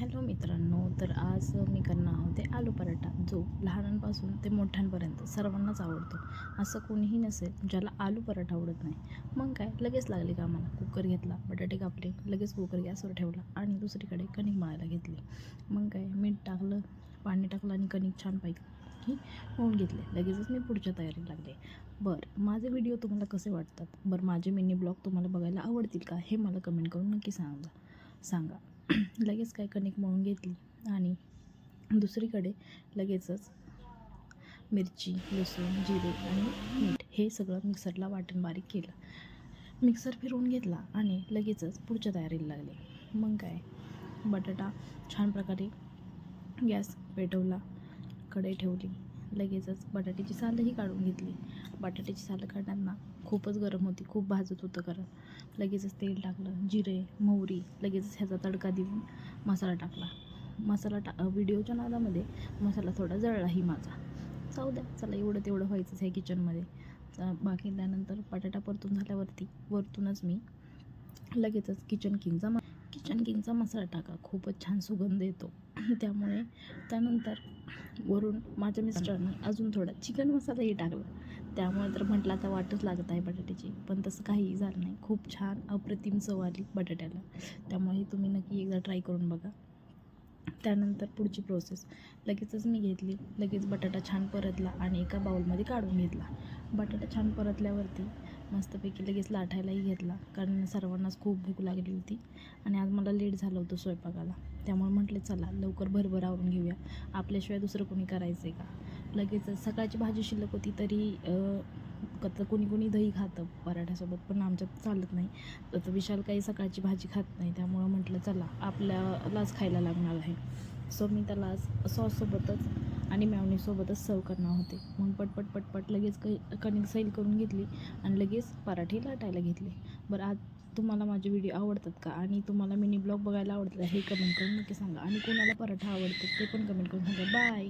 Hello मित्रांनो तर आज मी करणार होते आलू पराठा जो लहानांपासून ते मोठ्यांपर्यंत सर्वांनाच आवडतो. असं कोणीही नसेल ज्याला आलू पराठा आवडत नाही. मग काय लगेच लागले का आम्हाला कुकर घेतला बटाटे कापले लगेच कुकर गॅसवर ठेवला आणि दुसरीकडे कणिक मळायला घेतली. मग काय मीठ टाकलं पाणी टाकलं आणि कणिक छान पैकी होऊन घेतले. लगेचच मी पुढच्या तयारीला लागले. बरं माझे व्हिडिओ तुम्हाला कसे वाटतात? बरं माझे मिनी ब्लॉग तुम्हाला बघायला आवडतील का? हे मला कमेंट करून नक्की सांगा. सांगा. लगेच काय कणिक मळून घेतली आणि दुसरीकडे लगेचच मिरची लसूण जिरे आणि मीठ हे सगळं मिक्सरला वाटण बारीक केलं. मिक्सर फिरवून घेतला आणि लगेचच पुढच्या तयारीला लागले. मग काय? बटाटा छान प्रकारे गॅस पेटवला कढई ठेवली. लगेचच बटाट्याची सालही काढून घेतली. बटाट्याची सालं काढताना खूपच गरम होती खूप भाजत होतं कारण. लगेचच तेल टाकलं जिरे मोहरी लगेचच ह्याचा तडका देऊन मसाला टाकला. मसाला टा व्हिडिओच्या नादामध्ये मसाला थोडा जळलाही माझा. जाऊ द्या चला एवढं तेवढं व्हायचंच आहे किचनमध्ये. बाकी त्यानंतर बटाटा परतून झाल्यावरती वरतूनच मी लगेचच किचन किंगचा म किचन किंगचा मसाला टाका. खूपच छान सुगंध येतो. त्यामुळे त्यानंतर वरून माझ्या मिस्टरांनी अजून थोडा चिकन मसालाही टाकला. त्यामुळे तर म्हटलं आता वाटच लागत आहे बटाट्याची. पण तसं काहीही झालं नाही. खूप छान अप्रतिम चव आली बटाट्याला. त्यामुळे तुम्ही नक्की एकदा ट्राय करून बघा. त्यानंतर पुढची प्रोसेस लगेचच मी घेतली. लगेच बटाटा छान परतला आणि एका बाउलमध्ये काढून घेतला. बटाटा छान परतल्यावरती मस्तपैकी लगेच लाटायलाही घेतला. कारण सर्वांनाच खूप भूक लागली होती. आणि आज मला लेट झालं होतं स्वयंपाकाला. त्यामुळे म्हटले चला लवकर भरभर आवरून घेऊया. आपल्याशिवाय दुसरं कोणी करायचं आहे का? लगेच सकाळची भाजी शिल्लक होती तरी कत कोणी कोणी दही खातं पराठ्यासोबत पण आमच्यात चालत नाही. तर विशाल काही सकाळची भाजी खात नाही. त्यामुळं म्हटलं चला आपल्यालाच खायला लागणार आहे. सो मी त्याला सॉससोबतच आणि मॅवनीसोबतच सर्व करणार होते. मग पटपट पटपट लगेच क कणिक सैल करून घेतली आणि लगेच पराठे लाटायला घेतले. बरं आज तुम्हाला माझे व्हिडिओ आवडतात का? आणि तुम्हाला मिनी ब्लॉग बघायला आवडतात हे कमेंट करून नक्की सांगा. आणि कोणाला पराठा आवडतात ते पण कमेंट करून सांगा. बाय